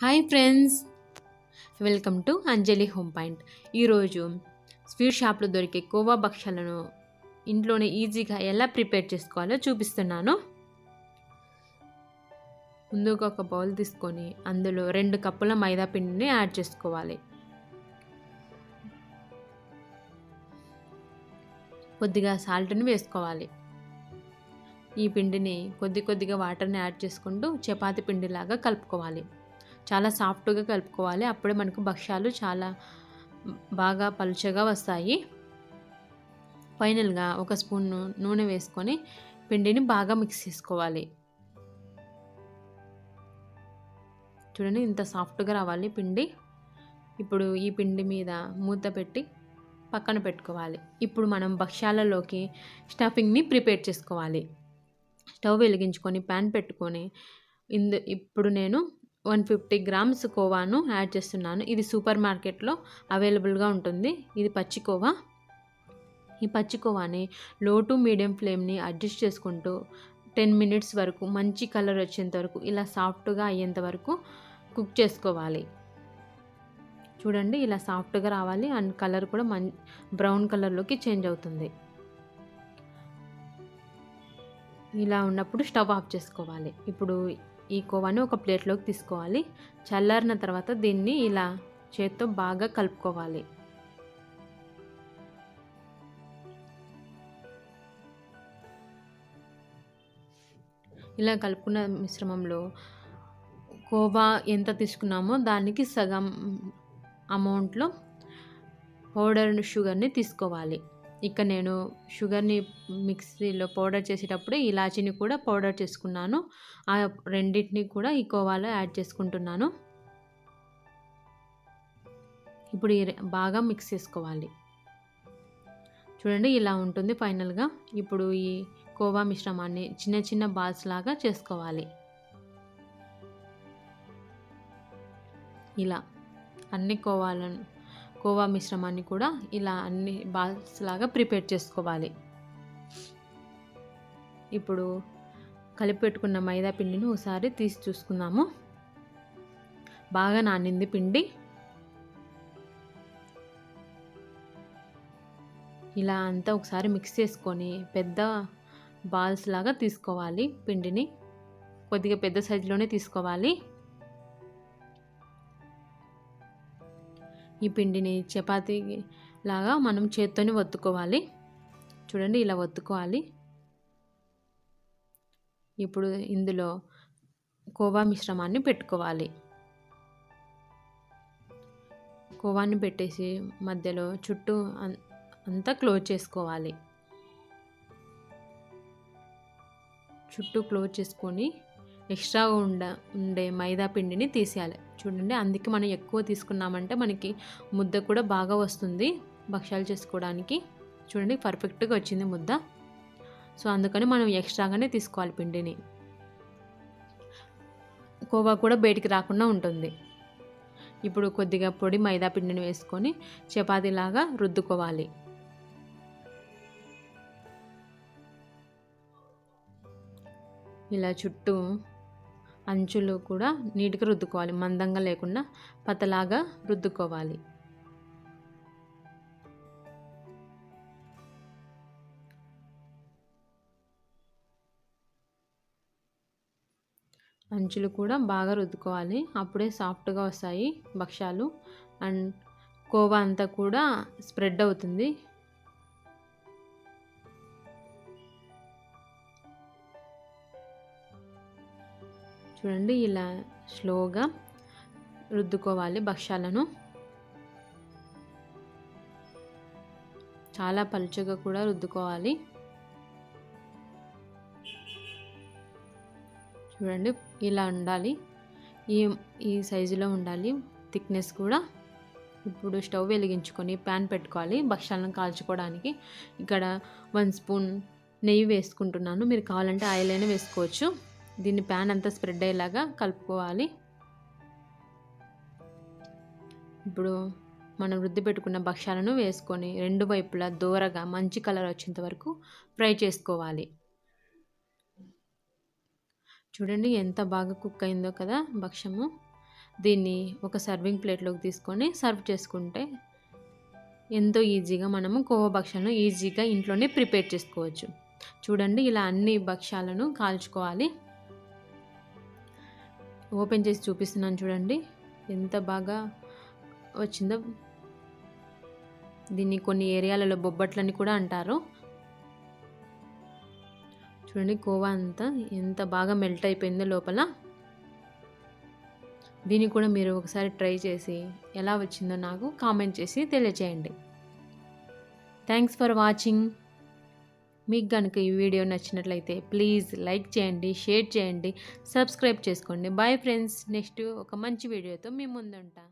Hi friends. Welcome to Anjali home point. ఈరోజు sweet షాప్లో దొరికే కోవా భక్షాలను ఇంట్లోనే ఈజీగా ఎలా ప్రిపేర్ చేసుకోవాలో చూపిస్తున్నాను. ముందుగా ఒక బౌల్ తీసుకొని అందులో రెండు కప్పుల మైదా పిండిని యాడ్ చేసుకోవాలి. కొద్దిగా సాల్ట్ని వేసుకోవాలి. ఈ పిండిని కొద్ది కొద్దిగా వాటర్ని యాడ్ చేసుకుంటూ చపాతి పిండిలాగా కలుపుకోవాలి. చాలా సాఫ్ట్గా కలుపుకోవాలి. అప్పుడే మనకు భక్ష్యాలు చాలా బాగా పలుచగా వస్తాయి. ఫైనల్గా ఒక స్పూన్ నూనె వేసుకొని పిండిని బాగా మిక్స్ చేసుకోవాలి. చూడండి ఇంత సాఫ్ట్గా రావాలి పిండి. ఇప్పుడు ఈ పిండి మీద మూత పెట్టి పక్కన పెట్టుకోవాలి. ఇప్పుడు మనం భక్ష్యాలలోకి స్టఫింగ్ని ప్రిపేర్ చేసుకోవాలి. స్టవ్ వెలిగించుకొని ప్యాన్ పెట్టుకొని ఇందు ఇప్పుడు నేను వన్ ఫిఫ్టీ గ్రామ్స్ కోవాను యాడ్ చేస్తున్నాను. ఇది సూపర్ మార్కెట్లో అవైలబుల్గా ఉంటుంది. ఇది పచ్చి కోవా. ఈ పచ్చి కోవాని లో టు మీడియం ఫ్లేమ్ని అడ్జస్ట్ చేసుకుంటూ టెన్ మినిట్స్ వరకు మంచి కలర్ వచ్చేంత వరకు ఇలా సాఫ్ట్గా అయ్యేంత వరకు కుక్ చేసుకోవాలి. చూడండి ఇలా సాఫ్ట్గా రావాలి. అండ్ కలర్ కూడా మం బ్రౌన్ కలర్లోకి చేంజ్ అవుతుంది. ఇలా ఉన్నప్పుడు స్టవ్ ఆఫ్ చేసుకోవాలి. ఇప్పుడు ఈ కోవాని ఒక ప్లేట్లోకి తీసుకోవాలి. చల్లారిన తర్వాత దీన్ని ఇలా చేత్తో బాగా కలుపుకోవాలి. ఇలా కలుపుకున్న మిశ్రమంలో కోవా ఎంత తీసుకున్నామో దానికి సగం అమౌంట్లో పౌడర్ షుగర్ని తీసుకోవాలి. ఇక నేను షుగర్ని మిక్సీలో పౌడర్ చేసేటప్పుడు ఇలాచీని కూడా పౌడర్ చేసుకున్నాను. ఆ రెండింటిని కూడా ఈ కోవాలో యాడ్ చేసుకుంటున్నాను. ఇప్పుడు బాగా మిక్స్ చేసుకోవాలి. చూడండి ఇలా ఉంటుంది ఫైనల్గా. ఇప్పుడు ఈ కోవా మిశ్రమాన్ని చిన్న చిన్న బాల్స్ లాగా చేసుకోవాలి. ఇలా అన్ని కోవాలను కోవా మిశ్రమాన్ని కూడా ఇలా అన్ని బాల్స్ లాగా ప్రిపేర్ చేసుకోవాలి. ఇప్పుడు కలిపి పెట్టుకున్న మైదా పిండిని ఒకసారి తీసి చూసుకుందాము. బాగా నానింది పిండి. ఇలా అంతా ఒకసారి మిక్స్ చేసుకొని పెద్ద బాల్స్ లాగా తీసుకోవాలి పిండిని. కొద్దిగా పెద్ద సైజులోనే తీసుకోవాలి. ఈ పిండిని చపాతీ లాగా మనం చేత్తోని ఒత్తుకోవాలి చూడండి ఇలా ఒత్తుకోవాలి ఇప్పుడు ఇందులో కోవా మిశ్రమాన్ని పెట్టుకోవాలి. కోవాన్ని పెట్టేసి మధ్యలో చుట్టూ అంతా క్లోజ్ చేసుకోవాలి. చుట్టూ క్లోజ్ చేసుకొని ఎక్స్ట్రా ఉండ ఉండే మైదా పిండిని తీసేయాలి. చూడండి అందుకే మనం ఎక్కువ తీసుకున్నామంటే మనకి ముద్ద కూడా బాగా వస్తుంది భక్ష్యాలు చేసుకోవడానికి. చూడండి పర్ఫెక్ట్గా వచ్చింది ముద్ద. సో అందుకని మనం ఎక్స్ట్రాగానే తీసుకోవాలి పిండిని. కోవా కూడా బయటికి రాకుండా ఉంటుంది. ఇప్పుడు కొద్దిగా పొడి మైదా పిండిని వేసుకొని చపాతీలాగా రుద్దుకోవాలి. ఇలా చుట్టూ అంచులు కూడా నీట్గా రుద్దుకోవాలి. మందంగా లేకుండా పతలాగా రుద్దుకోవాలి. అంచులు కూడా బాగా రుద్దుకోవాలి. అప్పుడే సాఫ్ట్గా వస్తాయి భక్ష్యాలు. అండ్ కోవా అంతా కూడా స్ప్రెడ్ అవుతుంది. చూడండి ఇలా స్లోగా రుద్దుకోవాలి భక్ష్యాలను. చాలా పలుచగా కూడా రుద్దుకోవాలి. చూడండి ఇలా ఉండాలి. ఈ ఈ సైజులో ఉండాలి. థిక్నెస్ కూడా. ఇప్పుడు స్టవ్ వెలిగించుకొని ప్యాన్ పెట్టుకోవాలి భక్ష్యాలను కాల్చుకోవడానికి. ఇక్కడ వన్ స్పూన్ నెయ్యి వేసుకుంటున్నాను. మీరు కావాలంటే ఆయిల్ అయినా వేసుకోవచ్చు. దీన్ని ప్యాన్ అంతా స్ప్రెడ్ అయ్యేలాగా కలుపుకోవాలి. ఇప్పుడు మనం వృద్ధి పెట్టుకున్న భక్ష్యాలను వేసుకొని రెండు వైపులా దూరగా మంచి కలర్ వచ్చేంత వరకు ఫ్రై చేసుకోవాలి. చూడండి ఎంత బాగా కుక్ అయిందో కదా భక్ష్యము. దీన్ని ఒక సర్వింగ్ ప్లేట్లోకి తీసుకొని సర్వ్ చేసుకుంటే ఎంతో ఈజీగా మనము కోవా భక్ష్యాలను ఈజీగా ఇంట్లోనే ప్రిపేర్ చేసుకోవచ్చు. చూడండి ఇలా అన్ని భక్ష్యాలను కాల్చుకోవాలి. ఓపెన్ చేసి చూపిస్తున్నాను చూడండి. ఎంత బాగా వచ్చిందో. దీన్ని కొన్ని ఏరియాలలో బొబ్బట్లని కూడా అంటారు. చూడండి కోవా అంతా ఎంత బాగా మెల్ట్ అయిపోయిందో లోపల. దీన్ని కూడా మీరు ఒకసారి ట్రై చేసి ఎలా వచ్చిందో నాకు కామెంట్ చేసి తెలియచేయండి. Thanks for watching. మీకు కనుక ఈ వీడియో నచ్చినట్లయితే ప్లీజ్ లైక్ చేయండి షేర్ చేయండి సబ్స్క్రైబ్ చేసుకోండి. బాయ్ ఫ్రెండ్స్ నెక్స్ట్ ఒక మంచి వీడియోతో మీ ముందుంటా.